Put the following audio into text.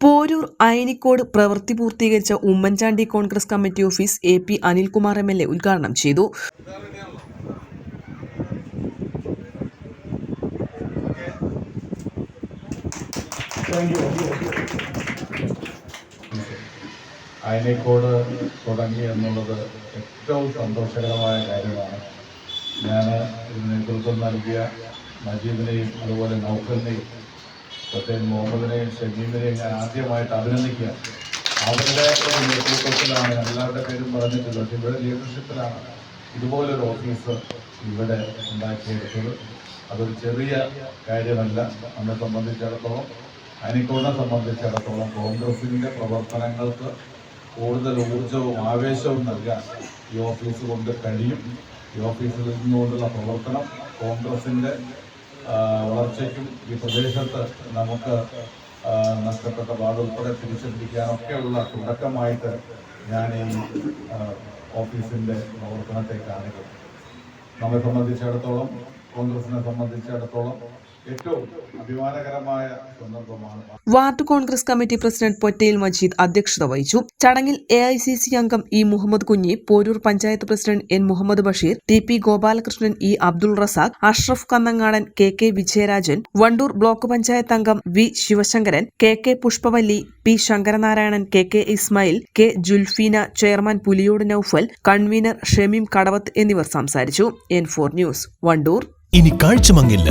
Porur Ayanikode പ്രവൃത്തി പൂർത്തീകരിച്ച Oommen Chandy Congress committee office A P Anilkumar M L A ഉദ്ഘാടനം ചെയ്തു. അയനിക്കോട് തുടങ്ങി എന്നുള്ളത് ഏറ്റവും സന്തോഷകരമായ കാര്യമാണ്. ഞാൻ നേതൃത്വം നൽകിയ മജീദിനെയും അതുപോലെ നൗഫലിനെയും പ്രത്യേകം മുഹമ്മദിനെയും ഷമീമിനെയും ഞാൻ ആദ്യമായിട്ട് അഭിനന്ദിക്കുക. അവരുടെ ഒരു നേതൃത്വത്തിലാണ് എല്ലാവരുടെ പേരും പറഞ്ഞിട്ടുള്ളത്. ഇവരുടെ ലീഡർഷിപ്പിലാണ് ഇതുപോലൊരു ഓഫീസ് ഇവിടെ ഉണ്ടാക്കിയെടുത്തത്. അതൊരു ചെറിയ കാര്യമല്ല. നമ്മെ സംബന്ധിച്ചിടത്തോളം അനിക്കോടിനെ സംബന്ധിച്ചിടത്തോളം കോൺഗ്രസിന്റെ പ്രവർത്തനങ്ങൾക്ക് കൂടുതൽ ഊർജവും ആവേശവും നൽകാൻ ഈ ഓഫീസ് കൊണ്ട് കഴിയും. ഈ ഓഫീസിൽ നിന്നുകൊണ്ടുള്ള പ്രവർത്തനം കോൺഗ്രസിന്റെ വളർച്ചയ്ക്കും ഈ പ്രദേശത്ത് നമുക്ക് നഷ്ടപ്പെട്ട പാട് ഉൾപ്പെടെ തിരിച്ചെത്തിക്കാനൊക്കെയുള്ള തുടക്കമായിട്ട് ഞാൻ ഈ ഓഫീസിന്റെ പ്രവർത്തനത്തെ കാണുക നമ്മെ സംബന്ധിച്ചിടത്തോളം കോൺഗ്രസിനെ സംബന്ധിച്ചിടത്തോളം ward Congress committee president Pottayil Majeed അധ്യക്ഷത വഹിച്ചു. ചടങ്ങിൽ എ ഐ സി സി അംഗം E Muhammad Kunhi Porur panchayat president N Muhammad Basheer T P Gopalakrishnan E Abdul Razak Ashraf Kannangadan K K Vijayarajan Wandoor block panchayat അംഗം V Sivasankaran K K Pushpavalli P Sankaranarayanan K K Ismail K Julfeena chairman Puliyode Noufal convener Shameem Kadavath എന്നിവർ സംസാരിച്ചു. N four news Wandoor. ഇനി കാഴ്ചമങ്ങില്ല